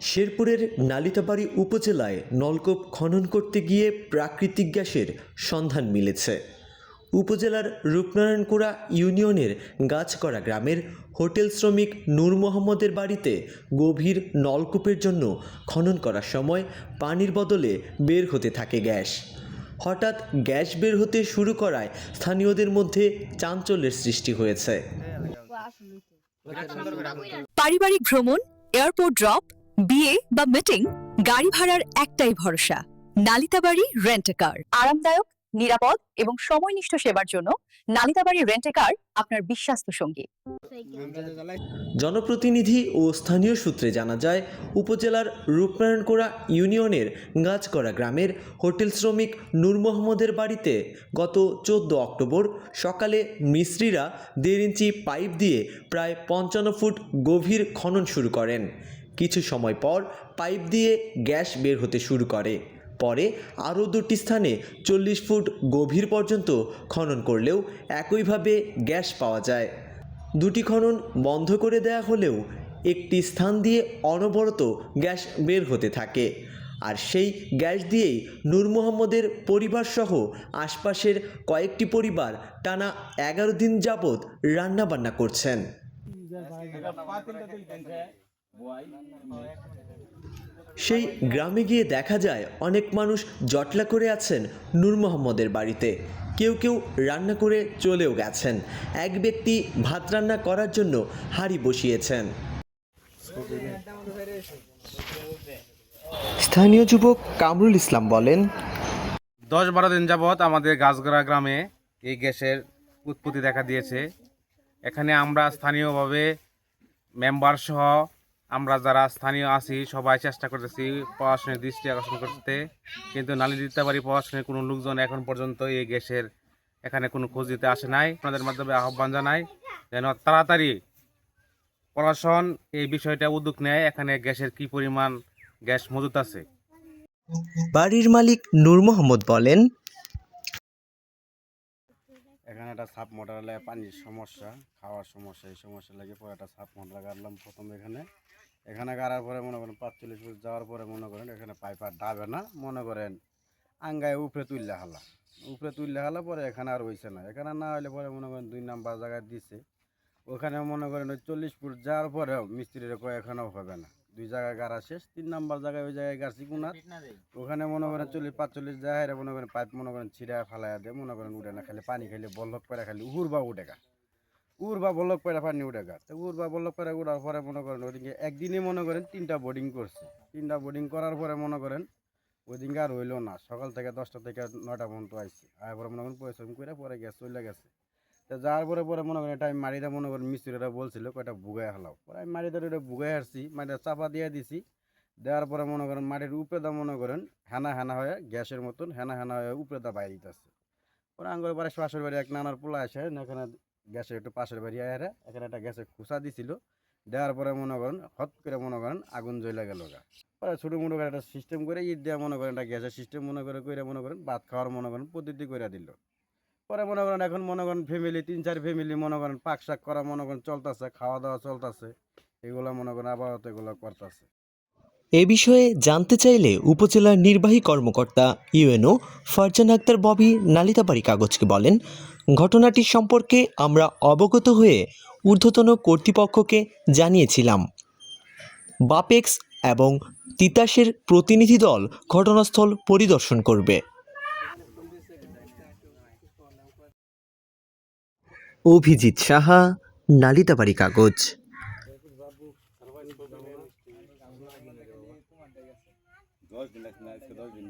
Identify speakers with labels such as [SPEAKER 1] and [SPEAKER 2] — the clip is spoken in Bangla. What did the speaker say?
[SPEAKER 1] শেরপুরের নালিতাবাড়ি উপজেলায় নলকূপ খনন করতে গিয়ে প্রাকৃতিক গ্যাসের সন্ধান মিলেছে। উপজেলার রূপনারায়ণকুড়া ইউনিয়নের গাছকরা গ্রামের হোটেল শ্রমিক নূর মোহাম্মদের বাড়িতে গভীর নলকূপের জন্য খনন করার সময় পানির বদলে বের হতে থাকে গ্যাস। হঠাৎ গ্যাস বের হতে শুরু করায় স্থানীয়দের মধ্যে চাঞ্চল্যের সৃষ্টি হয়েছে।
[SPEAKER 2] পারিবারিক ভ্রমণ এয়ারপোর্ট ড্রপ বিয়ে বা মিটিং গাড়ি ভাড়ার একটাই ভরসা। Nalitabari rent car. আরামদায়ক নিরাপদ এবং সময়নিষ্ঠ সেবার জন্য নালিতাবাড়ি রেন্ট কার আপনার বিশ্বস্ত সঙ্গী।
[SPEAKER 1] জনপ্রতিনিধি ও স্থানীয় সূত্রে জানা যায়, উপজেলার রূপনারায়ণকোড়া ইউনিয়নের গাছকরা গ্রামের হোটেল শ্রমিক নূর মোহাম্মদের বাড়িতে গত চোদ্দ অক্টোবর সকালে মিস্ত্রিরা দেড় ইঞ্চি পাইপ দিয়ে প্রায় পঞ্চান্ন ফুট গভীর খনন শুরু করেন। কিছু সময় পর পাইপ দিয়ে গ্যাস বের হতে শুরু করে। পরে আরও দুটি স্থানে চল্লিশ ফুট গভীর পর্যন্ত খনন করলেও একইভাবে গ্যাস পাওয়া যায়। দুটি খনন বন্ধ করে দেয়া হলেও একটি স্থান দিয়ে অনবরত গ্যাস বের হতে থাকে। আর সেই গ্যাস দিয়েই নূর মোহাম্মদের পরিবারসহ আশপাশের কয়েকটি পরিবার টানা এগারো দিন যাবৎ রান্নাবান্না করছেন। সেই গ্রামে গিয়ে দেখা যায় অনেক মানুষ জটলা করে আছেন নূর মোহাম্মদের বাড়িতে। কেউ কেউ রান্না করে চলেও গেছেন। এক ব্যক্তি ভাত রান্না করার জন্য হাঁড়ি বসিয়েছেন। স্থানীয় যুবক কামরুল ইসলাম বলেন,
[SPEAKER 3] দশ বারো দিন যাবৎ আমাদের গাছগড়া গ্রামে এই গ্যাসের উৎপত্তি দেখা দিয়েছে। এখানে আমরা স্থানীয়ভাবে মেম্বার সহ আমরা যারা স্থানীয় আছি সবাই চেষ্টা করতেছি পড়াশোনার দৃষ্টি আকর্ষণ করতে। কিন্তু নালী দিতে পারি পড়াশোনার কোনো লোকজন এখন পর্যন্ত এই গ্যাসের এখানে কোনো খোঁজ দিতে আসে নাই। আপনাদের মাধ্যমে আহ্বান জানাই যেন তাড়াতাড়ি প্রশাসন এই বিষয়টা উদ্যোগ নেয় এখানে গ্যাসের কি পরিমাণ গ্যাস মজুত আছে।
[SPEAKER 1] বাড়ির মালিক নূর মোহাম্মদ বলেন
[SPEAKER 4] এখানে একটা সাপ মোটর হলে পানির সমস্যা খাওয়ার সমস্যা এই সমস্যা লাগে পরে একটা সাপ মোটর গাড়লাম প্রথম এখানে। এখানে গাড়ার পরে মনে করেন পাঁচচল্লিশ ফুট যাওয়ার পরে মনে করেন এখানে পাইপ আর ডাবে না, মনে করেন আঙ্গায় উপরে তুললে হালা। উপরে তুললে হালা, পরে এখানে আর হইছে না। এখানে না হলে পরে মনে করেন দুই নাম্বার জায়গায় দিছে। ওখানে মনে করেন ওই চল্লিশ ফুট যাওয়ার পরেও মিস্ত্রির কয় এখানেও হবে না। দুই জায়গায় গাড়া শেষ, তিন নাম্বার জায়গায় ওই জায়গায় গাড়ছি কুনার। ওখানে মনে করেন চল্লিশ পাঁচচল্লিশ জায়গায় মনে করেন পাইপ মনে করেন ছিঁড়া ফালাইয়া দেয়, মনে করেন উঠে না, খালি পানি খাইলে বল্লক করে খালি উহুর বা উঠে গা। উর বা বল্লক করে পানি উঠে গা। তো উর বা বল্লক করে উঠার পরে মনে করেন ওদিকে একদিনে মনে করেন তিনটা বোর্ডিং করছে। তিনটা বোর্ডিং করার পরে মনে করেন ওদিকে আর হইল না। সকাল থেকে দশটা থেকে নয়টা পর্যন্ত আইসি আর পরে মনে করেন পরিশ্রম করে পরে গ্যাস চলে গেছে। তো যাওয়ার পরে পরে মনে করেন এটা আমি মারিটা মনে করেন মিস্ত্রিরা বলছিল কয়টা বুগাই হলাও। পরে আমি মারিটা ওটা বুগাই আসছি মারিটা চাপা দিয়ে দিছি। দেওয়ার পরে মনে করেন মাটির উপরে দা মনে করেন হেনা হেনা হয়ে গ্যাসের মতন হেনা হেনা হয়ে উপরে দা বাইরে দিতেছে। পরে আঙ্গুর বাড়ি পাশের বাড়ি এক নানার পোলা আসে, এখানে গ্যাসের একটু পাশের বাড়ি আয়ারে এখানে একটা গ্যাসের খুসা দিছিল। দেওয়ার পরে মনে করেন, হট করে মনে করেন আগুন জ্বলে গেল গা। পরে ছোটো মোটো করে একটা সিস্টেম করে ঈদ দেওয়া মনে করেন, একটা গ্যাসের সিস্টেম মনে করে করে মনে করেন, ভাত খাওয়ার মনে করেন পদ্ধতি করে দিল। পরে মনে করেন, এখন মনে করেন ফ্যামিলি তিন চার ফ্যামিলি মনে করেন পাক শাক করা মনে করেন চলতেছে, খাওয়া দাওয়া চলতেছে, এগুলো মনে করেন আপাতত এগুলো করতেছে।
[SPEAKER 1] এ বিষয়ে জানতে চাইলে উপজেলার নির্বাহী কর্মকর্তা ইউএনও ফারজান আক্তার ববি নালিতাবাড়ি কাগজকে বলেন ঘটনাটি সম্পর্কে আমরা অবগত হয়ে ঊর্ধ্বতন কর্তৃপক্ষকে জানিয়েছিলাম। বাপেক্স এবং তিতাসের প্রতিনিধি দল ঘটনাস্থল পরিদর্শন করবে। অভিজিৎ সাহা নালিতাবাড়ি কাগজ।
[SPEAKER 4] দশ দিন দশ দিন